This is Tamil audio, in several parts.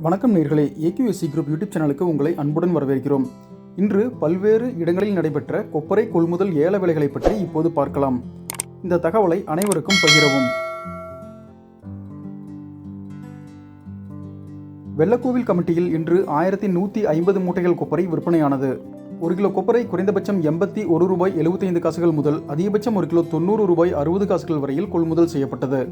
வணக்கம் நேர்களே. ஏகியூஎஸ்சி குரூப் யூடியூப் சேனலுக்கு உங்களை அன்புடன் வரவேற்கிறோம். இன்று பல்வேறு இடங்களில் நடைபெற்ற கொப்பரை கொள்முதல் ஏல விலைகளை பற்றி இப்போது பார்க்கலாம். இந்த தகவலை அனைவருக்கும் பகிரவும். வெள்ளக்கோவில் கமிட்டியில் இன்று ஆயிரத்தி நூற்றி ஐம்பது மூட்டைகள் கொப்பரை விற்பனையானது. ஒரு கிலோ கொப்பரை குறைந்தபட்சம் எண்பத்தி ஒரு ரூபாய் எழுபத்தைந்து காசுகள் முதல் அதிகபட்சம் ஒரு கிலோ தொண்ணூறு ரூபாய் அறுபது காசுகள் வரையில் கொள்முதல் செய்யப்பட்டது.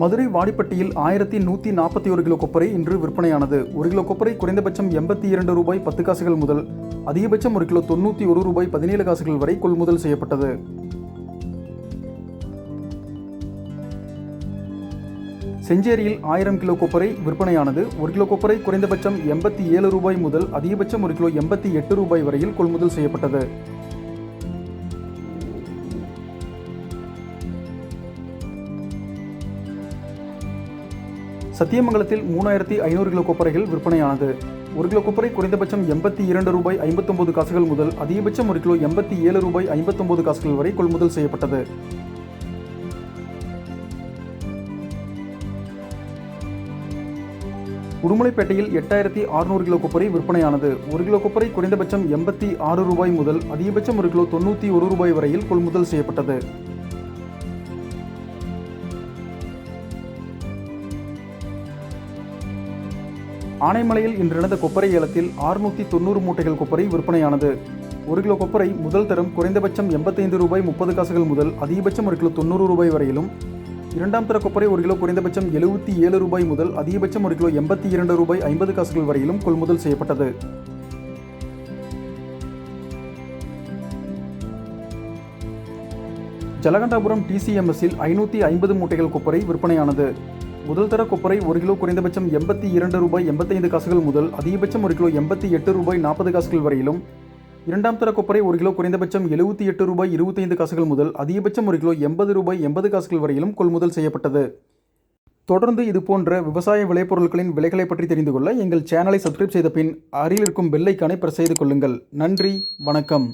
மதுரை வாடிப்பட்டியில் ஆயிரத்தி நூற்றி நாற்பத்தி ஒரு கிலோ கொப்பரை இன்று விற்பனையானது. ஒரு கிலோ கொப்பரை குறைந்தபட்சம் எண்பத்தி இரண்டு ரூபாய் பத்து காசுகள் முதல் அதிகபட்சம் ஒரு கிலோ தொண்ணூற்றி ஒரு ரூபாய் பதினேழு காசுகள் வரை கொள்முதல் செய்யப்பட்டது. செஞ்சேரியில் ஆயிரம் கிலோ கொப்பரை விற்பனையானது. ஒரு கிலோ கொப்பரை குறைந்தபட்சம் எண்பத்தி ஏழு ரூபாய் முதல் அதிகபட்சம் ஒரு கிலோ எண்பத்தி எட்டு ரூபாய் வரையில் கொள்முதல் செய்யப்பட்டது. சத்தியமங்கலத்தில் மூணாயிரத்தி ஐநூறு கிலோ கொப்பரைகள் விற்பனையானது. ஒரு கிலோ கொப்பரை குறைந்தபட்சம் எண்பத்தி இரண்டு ரூபாய் ஐம்பத்தொம்பது காசுகள் முதல் அதிகபட்சம் ஒரு கிலோ எண்பத்தி ஏழு ரூபாய் ஐம்பத்தொம்பது காசுகள் வரை கொள்முதல் செய்யப்பட்டது. உடுமலைப்பேட்டையில் எட்டாயிரத்தி அறுநூறு கிலோ கொப்பரை விற்பனையானது. ஒரு கிலோ கொப்பரை குறைந்தபட்சம் எண்பத்தி ஆறு ரூபாய் முதல் அதிகபட்சம் ஒரு கிலோ தொண்ணூற்றி ஒரு ரூபாய் வரையில் கொள்முதல் செய்யப்பட்டது. ஆனைமலையில் இன்று நடந்த கொப்பரை ஏலத்தில் ஆறுநூற்றி தொண்ணூறு மூட்டைகள் கொப்பரை விற்பனையானது. ஒரு கிலோ கொப்பரை முதல் தரம் குறைந்தபட்சம் எண்பத்தைந்து ரூபாய் முப்பது காசுகள் முதல் அதிகபட்சம் ஒரு கிலோ தொண்ணூறு ரூபாய் வரையிலும். இரண்டாம் தர கொப்பரை ஒரு கிலோ குறைந்தபட்சம் எழுபத்தி ஏழு ரூபாய் முதல் அதிகபட்சம் ஒரு கிலோ எண்பத்தி இரண்டு ரூபாய் ஐம்பது காசுகள் வரையிலும் கொள்முதல் செய்யப்பட்டது. ஜலகண்டாபுரம் டிசிஎம்எஸ்ஸில் ஐநூற்றி ஐம்பது மூட்டைகள் கொப்பரை விற்பனையானது. முதல் தர கொப்பரை ஒரு கிலோ குறைந்தபட்சம் எண்பத்தி இரண்டு ரூபாய் எண்பத்தைந்து காசுகள் முதல் அதிகபட்சம் ஒரு கிலோ எண்பத்தி எட்டு ரூபாய் நாற்பது காசுகள் வரையிலும். இரண்டாம் தர கொப்பரை ஒரு கிலோ குறைந்தபட்சம் எழுபத்தி எட்டு ரூபாய் இருபத்தைந்து காசுகள் முதல் அதிகபட்சம் ஒரு கிலோ எண்பது ரூபாய் எண்பது காசுகள் வரையிலும் கொள்முதல் செய்யப்பட்டது. தொடர்ந்து இது போன்ற விவசாய விளைபொருட்களின் விலைகளை பற்றி தெரிந்து கொள்ள எங்கள் சேனலை சப்ஸ்கிரைப் செய்த பின் அருகில் இருக்கும் பெல்லைக்கானை பிரஸ் செய்து கொள்ளுங்கள். நன்றி வணக்கம்.